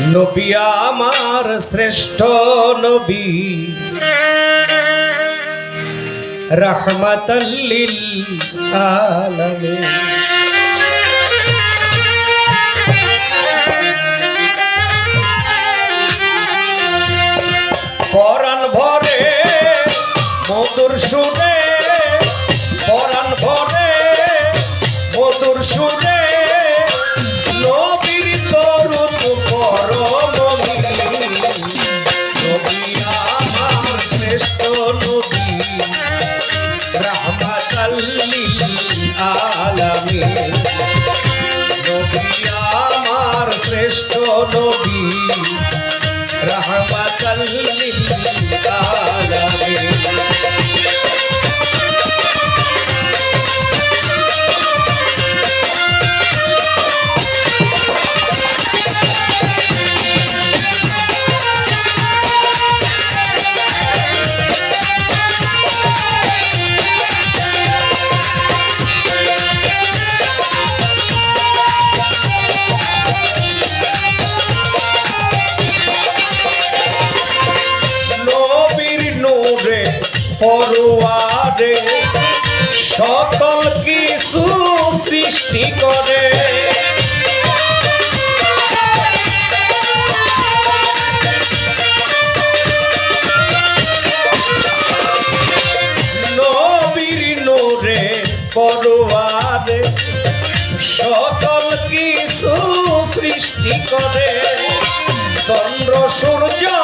নবী আমার শ্রেষ্ঠ নবী। রহমতল্লিল আলামিন। আমার শ্রেষ্ঠ নবী রহমতাল্লিল আলামিন পড়ুয়ারে সকল কিছু সৃষ্টি করে। সকল কিছু সৃষ্টি করে। চন্দ্র সূর্য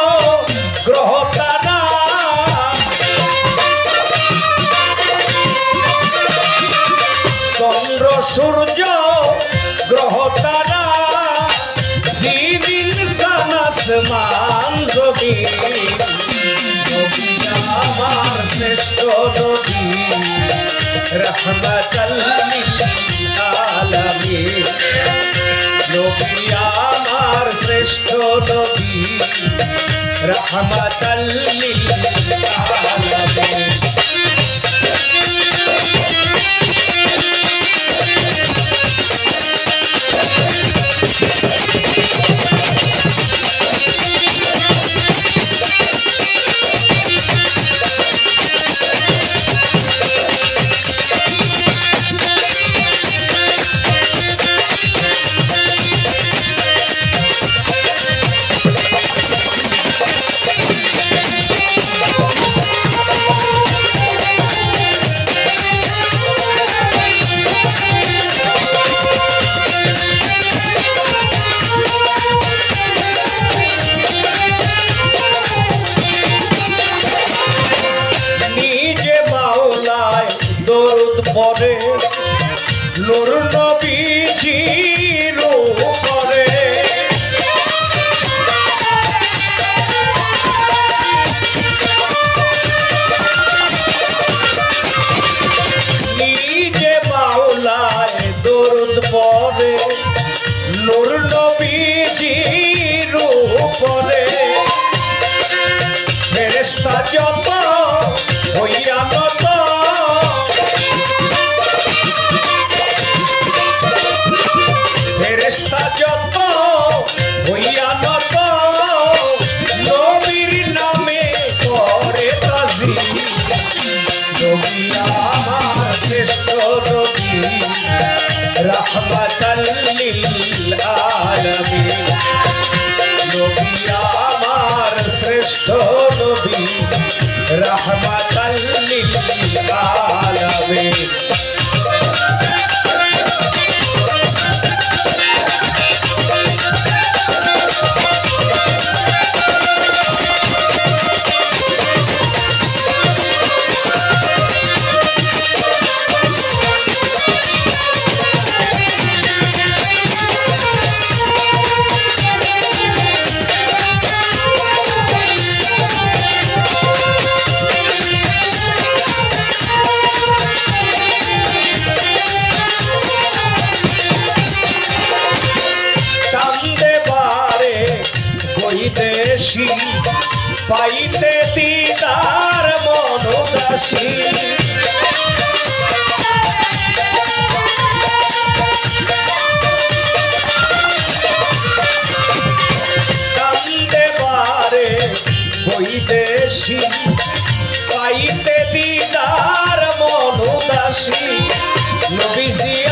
সানাসমান জমি নবী আমার শ্রেষ্ঠ নবী রহমতাল্লিল আলামিন নবী আমার শ্রেষ্ঠ নবী রহমতাল্লিল পরে নুর নবীজি আমার নবী। পাইতে দিদার মন উদাসী বৈদেশী পাইতে দিদার মন নবীজি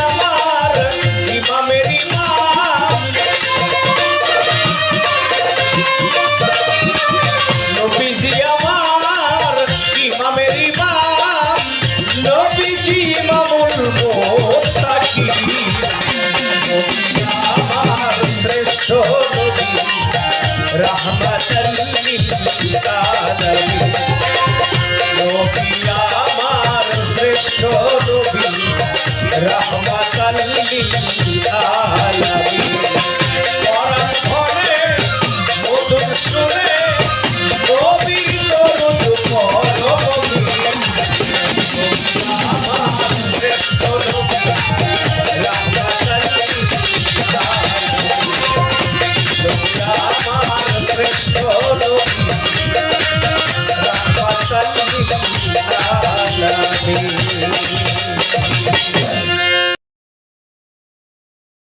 Thank you.